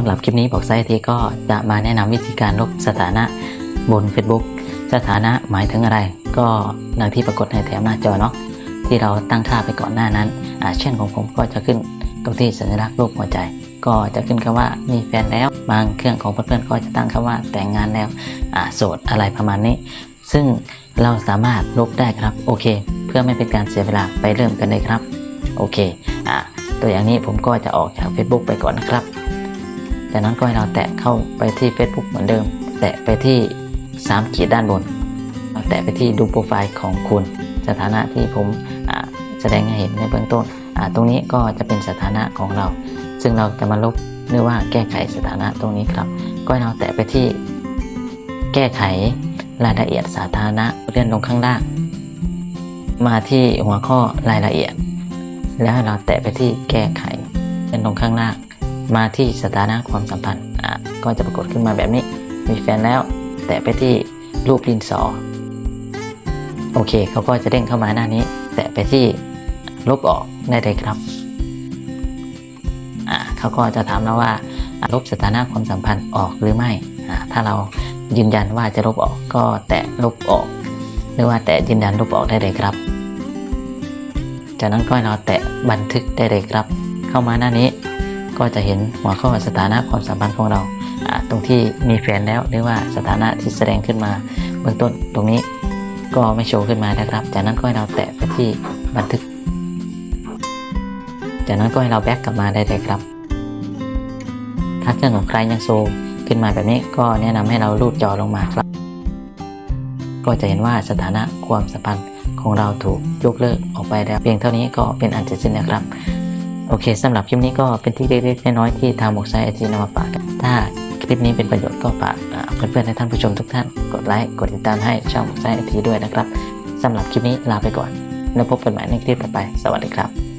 ำหรับคลิปนี้บอกไซต์ทีก็จะมาแนะนำวิธีการลบสถานะบน Facebook สถานะหมายถึงอะไร ก็ดังที่ปรากฏในแถบหน้าจอเนาะที่เราตั้งค่าไปก่อนหน้านั้นอ่าเช่นของผมก็จะขึ้นตรงที่สัญลักษณ์รูปหัวใจ ก็จะขึ้นคำว่ามีแฟนแล้ว บางเครื่องของเพื่อนๆก็จะตั้งคำว่าแต่งงานแล้วอ่าโสดอะไรประมาณนี้ ซึ่งเราสามารถลบได้ครับโอเค เพื่อไม่เป็นการเสียเวลาไปเริ่มกันเลยครับโอเคอ่าตัวอย่างนี้ผมก็จะออกจาก Facebook ไปก่อนนะครับ จากนั้นก็ให้เราแตะเข้าไปที่ Facebook เหมือนเดิม แตะไปที่3ขีดด้านบน แตะไปที่ดูโปรไฟล์ของคุณ สถานะที่ผมแสดงให้เห็นในเบื้องต้น ตรงนี้ก็จะเป็นสถานะของเรา ซึ่งเราจะมาลบหรือว่าแก้ไขสถานะตรงนี้ครับ ก็ให้เราแตะไปที่แก้ไขรายละเอียดสาธารณะเลื่อนลงข้างล่าง มาที่หัวข้อรายละเอียด แล้วให้เราแตะไปที่แก้ไขเลื่อนลงข้างล่าง มาที่สถานะความสัมพันธ์อะก็จะปรากฏขึ้นมาแบบนี้ มีแฟนแล้ว แตะไปที่รูปดินสอ โอเคเขาก็จะเด้งเข้ามาหน้านี้ แตะไปที่ลบออกได้เลยครับอ่าเขาก็จะถามเราว่าลบสถานะความสัมพันธ์ออกหรือไม่อ่าถ้าเรายืนยันว่าจะลบออกก็แตะลบออก หรือว่าแตะยืนยันลบออกได้เลยครับ จากนั้นก็เราแตะบันทึกได้เลยครับ เข้ามาหน้านี้ ก็จะเห็นหัวข้อสถานะความสัมพันธ์ของเรา ตรงที่มีแฟนแล้วหรือว่าสถานะที่แสดงขึ้นมาเบื้องต้นตรงนี้ก็ไม่โชว์ขึ้นมานะครับ จากนั้นก็ให้เราแตะไปที่บันทึก จากนั้นก็ให้เราแบ็กกลับมาได้เลยครับ ถ้าเครื่องของใครยังโชว์ขึ้นมาแบบนี้ก็แนะนำให้เราลูดจอลงมาครับ ก็จะเห็นว่าสถานะความสัมพันธ์ของเราถูกยกเลิกออกไปแล้ว เพียงเท่านี้ก็เป็นอันเสร็จสิ้นแล้วครับ โอเคสำหรับคลิปนี้ก็เป็นที่เล็กๆน้อยๆที่ทางหมวกไซไอทีนำมาฝากกันถ้าคลิปนี้เป็นประโยชน์ก็ฝากเพื่อนๆและท่านผู้ชมทุกท่านกดไลค์กดติดตามให้ช่องหมวกไซไอทีด้วยนะครับสำหรับคลิปนี้ลาไปก่อน แล้วพบกันใหม่ในคลิปต่อไป สวัสดีครับ